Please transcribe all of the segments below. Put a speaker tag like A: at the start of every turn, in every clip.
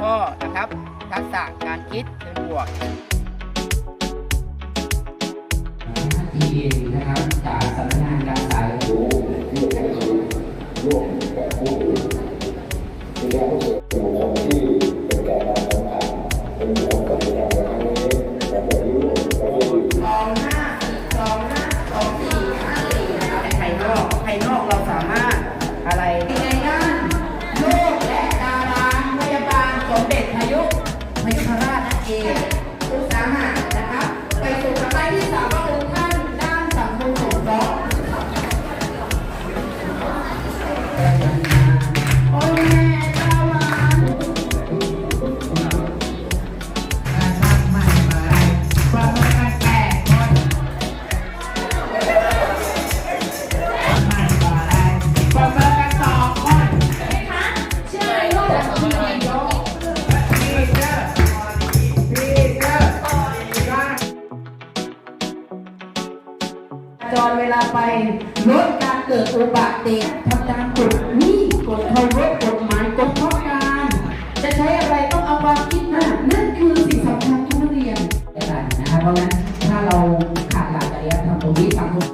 A: ข้อนะครับ ทักษะการคิดเชิงบวก
B: ทีนะครับ จร
A: เว
C: ลา
A: ไปลดการเกิดอุบัติเหตุทำตามกฎนี่กฎเคารพกฎหมายกฎข้อการ จะใช้อะไรต้องเอาความคิดนะนั่นคือสิ่งสำคัญทุกนักเรียน
B: กันนะครับเพราะฉะนั้นถ้าเราขาดหลักจริยธรรมตรงนี้สังคม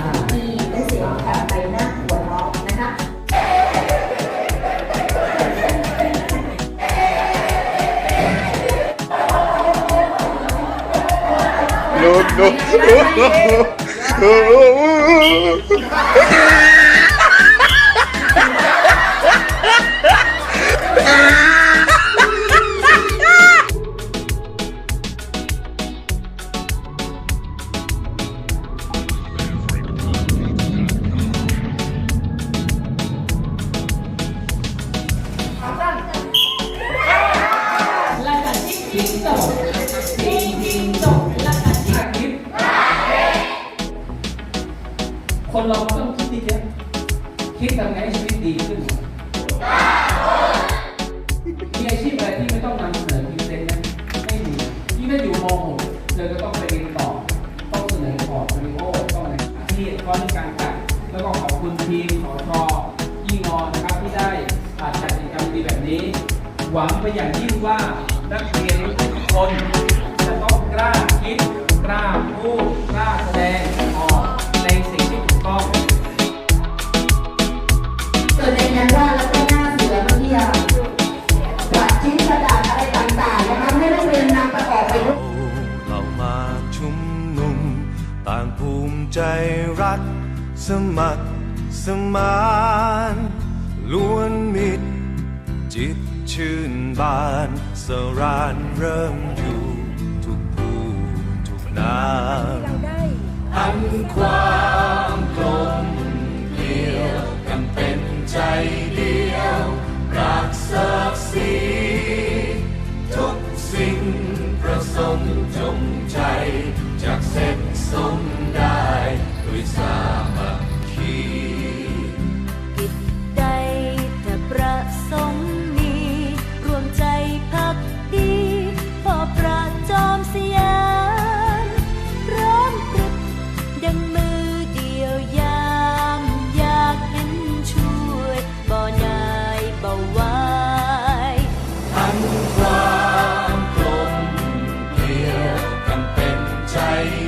B: อ่า
C: มีและเสียงแบบใบหน้าหัวเราะนะคะ
D: no, no.
B: Dạ, Oh, คนเราต้องคิดดีเยอะคิดทำไงให้ชีวิตดีขึ้นมีอาชีพอะไรที่ไม่ต้องนำเสนอพรีเซนต์นะไม่มีที่ถ้าอยู่ม .6 เธอก็ต้องไปเรียนต่อ ต้องเสนอพอร์ตโฟลิโอต้องอะไรที่ข้อเรื่องการจัดแล้วก็ขอบคุณทีมขอชอยี่งอนนะครับที่ได้อ่าจัดกิจกรรมดีแบบนี้ หวังไปอย่างยิ่งว่านักเรียนทุกคนจะต้องกล้าคิดกล้า ส
A: มัคร
E: สมานล้วนมิตรจิตชื่นบานสรานเริ่มอยู่ 在。